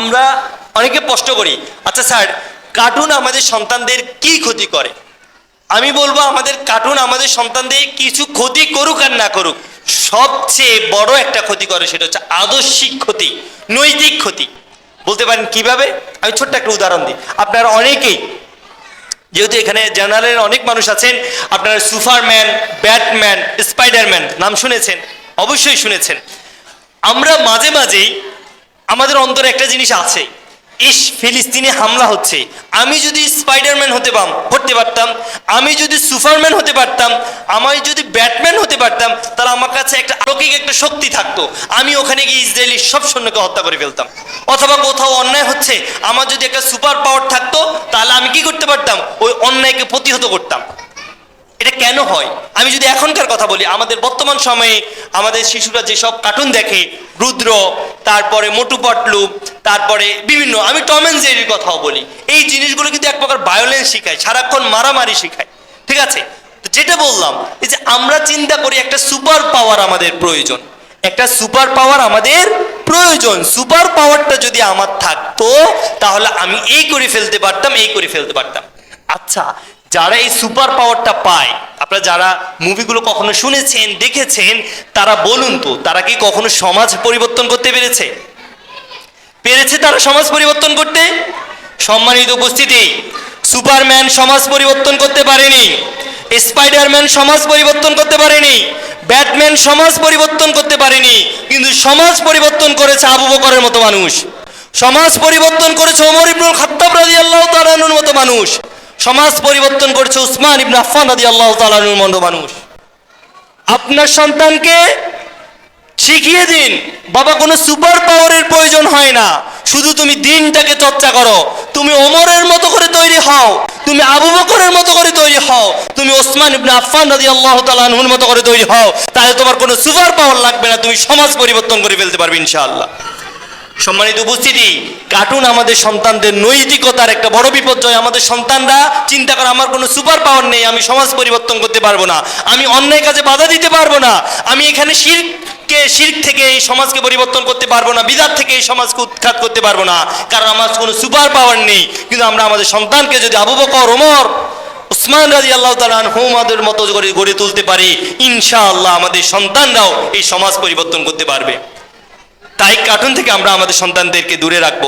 আমরা অনেকে প্রশ্ন করি। আচ্ছা স্যার কার্টুন আমাদের সন্তানদের কি ক্ষতি করে? আমি বলব আমাদের কার্টুন আমাদের সন্তানদের কিছু ক্ষতি করুক আর না করুক, সবচেয়ে বড় একটা ক্ষতি করে সেটা হচ্ছে আদর্শিক ক্ষতি, নৈতিক ক্ষতি। বলতে পারেন কীভাবে? আমি ছোট্ট একটা উদাহরণ দিই। আপনারা অনেকেই, যেহেতু এখানে জেনারেলের অনেক মানুষ আছেন, আপনারা সুপারম্যান, ব্যাটম্যান, স্পাইডারম্যান, নাম শুনেছেন? অবশ্যই শুনেছেন। আমরা মাঝে মাঝেই আমাদের অন্তরে একটা জিনিস আছে। ইস ফিলিস্তিনে হামলা হচ্ছে। আমি যদি স্পাইডারম্যান হতে পাম হতে পারতাম। আমি যদি সুপারম্যান হতে পারতাম। আমি যদি ব্যাটম্যান হতে পারতাম, তাহলে আমার কাছে একটা অলৌকিক একটা শক্তি থাকতো। আমি ওখানে গিয়ে ইসরায়েলি সব সৈন্যকে হত্যা করে ফেলতাম। অথবা কোথাও অন্যায় হচ্ছে, আমার যদি একটা সুপার পাওয়ার থাকতো, তাহলে আমি কি করতে পারতাম? ওই অন্যায়কে প্রতিহত করতাম। এটা কেন হয়? আমি যদি এখনকার কথা বলি, আমাদের বর্তমান সময়ে আমাদের শিশুরা যেসব কার্টুন দেখে রুদ্র, তারপরে মোটু পটলু, তারপরে বিভিন্ন, আমি টম অ্যান্ড জেরির কথাও বলি। এই জিনিসগুলো কিন্তু এক প্রকার ভায়োলেন্স শেখায়, সারাক্ষণ মারামারি শেখায়। ঠিক আছে? যেটা বললাম, এই যে আমরা চিন্তা করি একটা সুপার পাওয়ার আমাদের প্রয়োজন। একটা সুপার পাওয়ার আমাদের প্রয়োজন। সুপার পাওয়ারটা যদি আমার থাকতো, তাহলে আমি এই করে ফেলতে পারতাম, এই করে ফেলতে পারতাম। আচ্ছা যারা এই সুপার পাওয়ারটা পায়, আপনারা যারা মুভিগুলো কখনো শুনেছেন, দেখেছেন, তারা বলুন তো, তারা কি কখনো সমাজ পরিবর্তন করতে পেরেছে? পেরেছে তারা সমাজ পরিবর্তন করতে? সম্মানিত উপস্থিতি, সুপারম্যান সমাজ পরিবর্তন করতে পারেনি, স্পাইডারম্যান সমাজ পরিবর্তন করতে পারেনি, ব্যাটম্যান সমাজ পরিবর্তন করতে পারেনি, কিন্তু সমাজ পরিবর্তন করেছে আবু বকরের মতো মানুষ। সমাজ পরিবর্তন করেছে ওমর ইবনুল খাত্তাব রাদিয়াল্লাহু তাআলার মতো মানুষ। সমাজ পরিবর্তন করেছে উসমান ইবনে আফফান রাদিয়াল্লাহু তাআলার মতো মানুষ। আপনার সন্তানকে শিখিয়ে দিন, বাবা কোনো সুপার পাওয়ারের প্রয়োজন হয় না। শুধু তুমি দিনটাকে চর্চা করো। তুমি ওমরের মতো করে তৈরি হও। তুমি আবু বকরের মতো করে তৈরি হও। তুমি ওসমান ইবনে আফফান রাদিয়াল্লাহু তাআলা আনহুর মতো করে তৈরি হও। তাহলে তোমার কোনো সুপার পাওয়ার লাগবে না। তুমি সমাজ পরিবর্তন করে ফেলতে পারবে ইনশাআল্লাহ। সম্মানিত উপস্থিতি কার্টুন আমাদের সন্তানদের নৈতিকতার একটা বড় বিপর্যয়। আমাদের সন্তানরা চিন্তা করে, আমার কোনো সুপার পাওয়ার নেই, আমি সমাজ পরিবর্তন করতে পারব না, আমি অন্যায় কাজে বাধা দিতে পারব না, আমি এখানে শিরকে শির থেকে এই সমাজকে পরিবর্তন করতে পারব না বিদার থেকে এই সমাজকে উৎখাত করতে পারব না, কারণ আমার কোনো সুপার পাওয়ার নেই। কিন্তু আমরা আমাদের সন্তানকে যদি আবু বকর, ওমর, উসমান রাজি আল্লাহ তালান হোমাদের মতো করে গড়ে তুলতে পারি, ইনশাআল্লাহ আমাদের সন্তানরাও এই সমাজ পরিবর্তন করতে পারবে। তাই কার্টুন থেকে আমরা আমাদের সন্তানদেরকে দূরে রাখব।